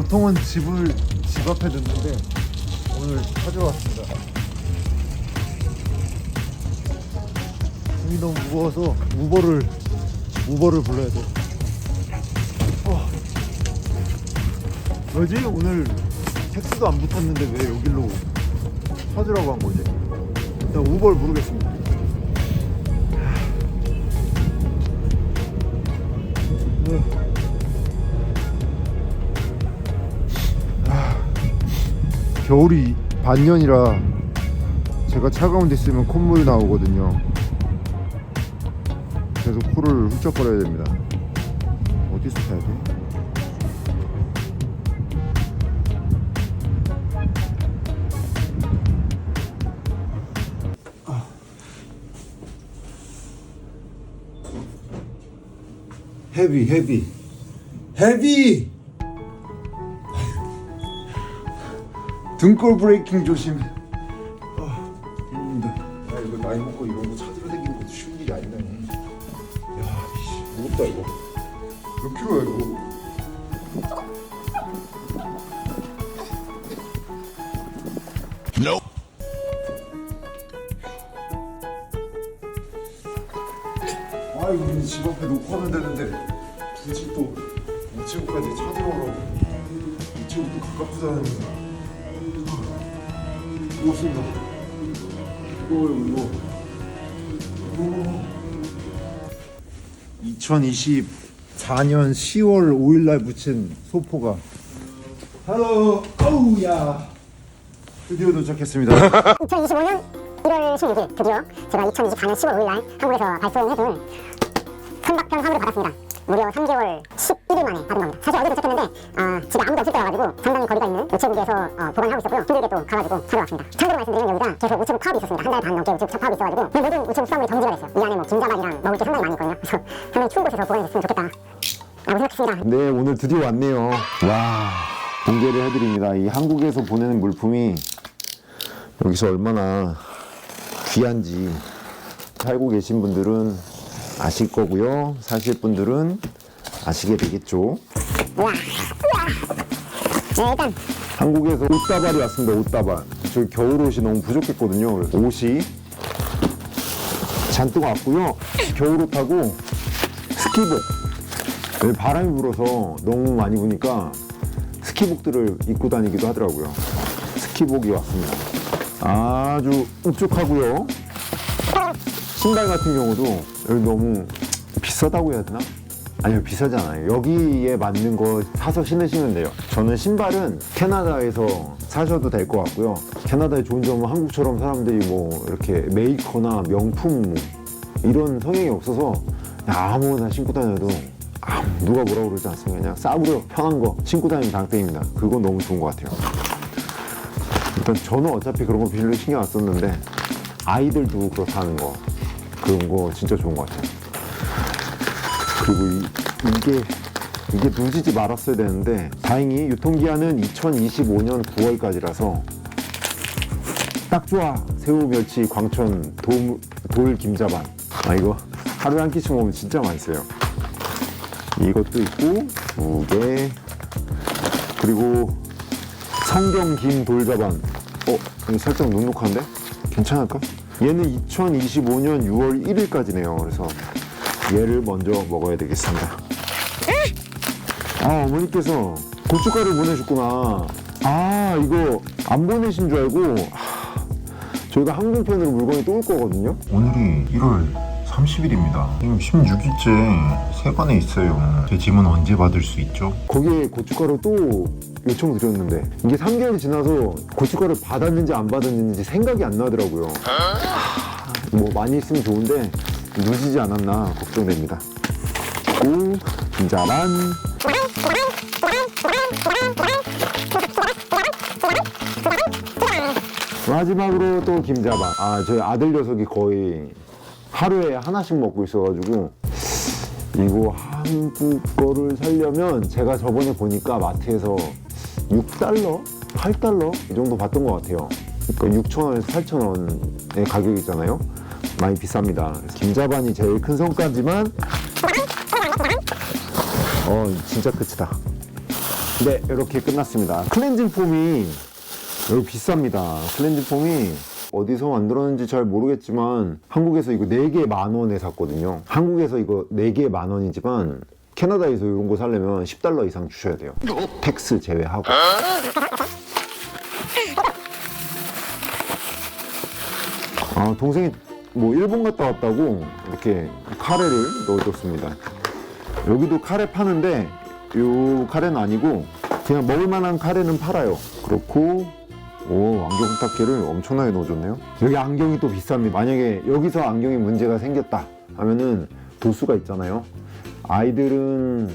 보통은 집을 집 앞에 듣는데 오늘 찾으러 왔습니다. 등이 너무 무거워서 우버를 우버를 불러야 돼. 어. 왜지? 오늘 택시도 안 붙었는데 왜 여기로 찾으라고 한 거지? 일단 우버를 부르겠습니다. 겨울이 반년이라 제가 차가운 데 있으면 콧물이 나오거든요. 그래서 코를 훌쩍거려야 됩니다. 어디서 타야 돼? 헤비 헤비 헤비 등골 브레이킹 조심. 아 힘든데. 야 이거 나이 먹고 이런 거 찾으러 다니는 것도 쉬운 일이 아니다 야 이씨, 무겁다 이거. 몇 킬로야 이거? 아 이거 우리 집 앞에 놓고 하면 되는데 굳이 또 우체국까지 찾으러 오라고. 우체국도 가깝잖아요 이 이거 이거 이거 2024년 10월 5일 날 붙인 소포가. 헬로 어우야 드디어 도착했습니다. 2025년 1월 16일 드디어 제가 2024년 10월 5일 날 한국에서 발송해둔 선박편 화물을 받았습니다. 무려 3개월 11일 만에 받은 겁니다. 사실 어제 도착했는데 아, 집에 아무도 없을 때여가지고 상당히 거리가 있는 우체국에서 어, 보관하고 있었고요. 힘들게 또 가가지고 찾아왔습니다. 참고로 말씀드리면 여기가 계속 우체국 파업이 있었습니다. 한 달 반 넘게 우체국 파업이 있어가지고 모든 우체국 수화물이 정지가 됐어요. 이 안에 뭐 김자반이랑 먹을 게 상당히 많이 있거든요. 그래서 상당히 추운 곳에서 보관했으면 좋겠다. 라고 생각했습니다. 네, 오늘 드디어 왔네요. 와, 공개를 해드립니다. 이 한국에서 보내는 물품이 여기서 얼마나 귀한지 살고 계신 분들은 아실 거고요. 사실 분들은 아시게 되겠죠. 네, 일단 한국에서 옷다발이 왔습니다. 옷다발. 저 겨울 옷이 너무 부족했거든요. 옷이 잔뜩 왔고요. 겨울 옷하고 스키복. 네, 바람이 불어서 너무 많이 부니까 스키복들을 입고 다니기도 하더라고요. 스키복이 왔습니다. 아주 흡족하고요. 신발 같은 경우도 너무 비싸다고 해야 되나? 아니요 비싸지 않아요. 여기에 맞는 거 사서 신으시면 돼요. 저는 신발은 캐나다에서 사셔도 될 것 같고요. 캐나다의 좋은 점은 한국처럼 사람들이 뭐 이렇게 메이커나 명품 뭐 이런 성향이 없어서 아무거나 신고 다녀도 아무 누가 뭐라 그러지 않습니다. 그냥 싸구려 편한 거 신고 다니면 당땡입니다. 그건 너무 좋은 것 같아요. 일단 저는 어차피 그런 거 별로 신경 안 썼는데 아이들도 그렇다는 거 그런 거 진짜 좋은 것 같아요 그리고 이, 이게 이게 늦지 말았어야 되는데 다행히 유통기한은 2025년 9월까지라서 딱 좋아. 새우 멸치 광천 돌, 돌 김자반. 아 이거 하루에 한 끼씩 먹으면 진짜 맛있어요. 이것도 있고 두 개. 그리고 성경 김 돌자반. 어 살짝 눅눅한데? 괜찮을까? 얘는 2025년 6월 1일까지네요. 그래서 얘를 먼저 먹어야 되겠습니다. 아 어머니께서 고춧가루 보내셨구나. 아 이거 안 보내신 줄 알고 하, 저희가 항공편으로 물건이 또 올 거거든요. 오늘이 1월 30일입니다. 지금 16일째 세관에 있어요. 제 짐은 언제 받을 수 있죠? 거기에 고춧가루 또 요청 드렸는데 이게 3개월이 지나서 고춧가루 받았는지 안 받았는지 생각이 안 나더라고요. 하, 뭐 많이 있으면 좋은데 늦지 않았나 걱정됩니다. 오 김자반 마지막으로 또 김자반. 아, 저희 아들 녀석이 거의 하루에 하나씩 먹고 있어가지고 이거 한국 거를 살려면 제가 저번에 보니까 마트에서 6달러? 8달러? 이 정도 받던 것 같아요. 그러니까 6,000원에서 8,000원의 가격이잖아요. 많이 비쌉니다. 김자반이 제일 큰 성과지만 어 진짜 끝이다. 네, 이렇게 끝났습니다. 클렌징 폼이 여기 비쌉니다. 클렌징 폼이 어디서 만들었는지 잘 모르겠지만 한국에서 이거 4개 만 원에 샀거든요. 한국에서 이거 4개 만 원이지만 캐나다에서 이런 거 사려면 10달러 이상 주셔야 돼요. 텍스 제외하고. 아, 동생이 뭐 일본 갔다 왔다고 이렇게 카레를 넣어줬습니다. 여기도 카레 파는데 요 카레는 아니고 그냥 먹을 만한 카레는 팔아요. 그렇고 오 안경 세탁기를 엄청나게 넣어줬네요. 여기 안경이 또 비쌉니다. 만약에 여기서 안경이 문제가 생겼다 하면은 도수가 있잖아요. 아이들은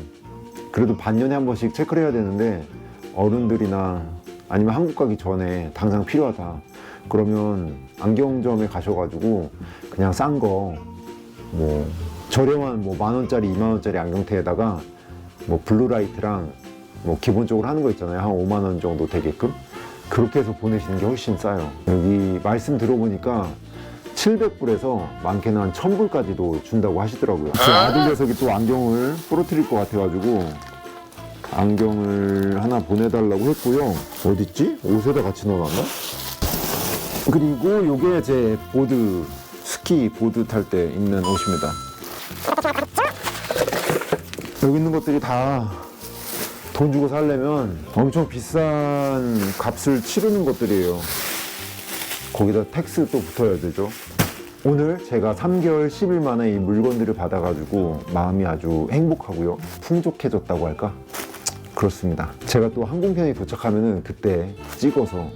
그래도 반년에 한 번씩 체크를 해야 되는데 어른들이나 아니면 한국 가기 전에 당장 필요하다. 그러면 안경점에 가셔가지고 그냥 싼 거 뭐 저렴한 뭐 만 원짜리, 이만 원짜리 안경테에다가 뭐 블루라이트랑 뭐 기본적으로 하는 거 있잖아요. 한 5만 원 정도 되게끔 그렇게 해서 보내시는 게 훨씬 싸요. 여기 말씀 들어보니까 700불에서 많게는 한 1000불까지도 준다고 하시더라고요. 제 아들 녀석이 또 안경을 부러뜨릴 것 같아가지고 안경을 하나 보내달라고 했고요. 어딨지? 옷에다 같이 넣어놨나? 그리고 요게 제 보드 스키 보드 탈 때 입는 옷입니다. 여기 있는 것들이 다 돈 주고 살려면 엄청 비싼 값을 치르는 것들이에요. 거기다 텍스 또 붙어야 되죠. 오늘 제가 3개월 10일 만에 이 물건들을 받아가지고 마음이 아주 행복하고요. 풍족해졌다고 할까? 그렇습니다. 제가 또 항공편이 도착하면은 그때 찍어서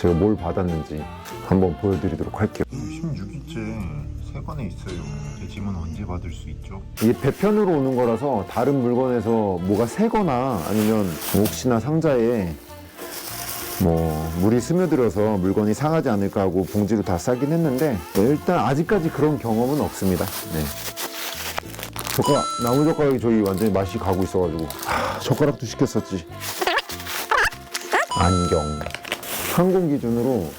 제가 뭘 받았는지 한번 보여드리도록 할게요. 16일째 세관에 있어요. 제 짐은 언제 받을 수 있죠? 이게 배편으로 오는 거라서 다른 물건에서 뭐가 새거나 아니면 혹시나 상자에 뭐 물이 스며들어서 물건이 상하지 않을까 하고 봉지로 다 싸긴 했는데 네, 일단 아직까지 그런 경험은 없습니다. 네. 젓가락 나무 젓가락이 저희 완전히 맛이 가고 있어가지고 아, 젓가락도 시켰었지. 안경 항공 기준으로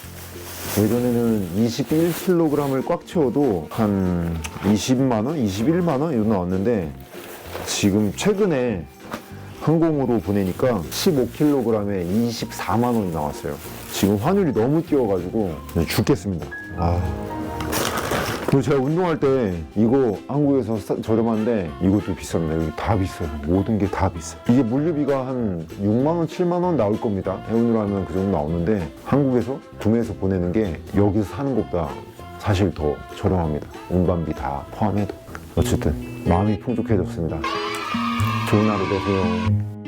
예전에는 21kg을 꽉 채워도 한 20만 원, 21만 원 이런 나왔는데 지금 최근에 항공으로 보내니까 15kg에 24만 원이 나왔어요. 지금 환율이 너무 뛰어가지고 죽겠습니다. 아. 그리고 제가 운동할 때 이거 한국에서 싸- 저렴한데 이것도 비쌉니다. 여기 다 비싸요. 모든 게 다 비싸. 이게 물류비가 한 6만 원, 7만 원 나올 겁니다. 해운으로 하면 그 정도 나오는데 한국에서 구매해서 보내는 게 여기서 사는 것보다 사실 더 저렴합니다. 운반비 다 포함해도. 어쨌든 마음이 풍족해졌습니다. 좋은 하루 되세요.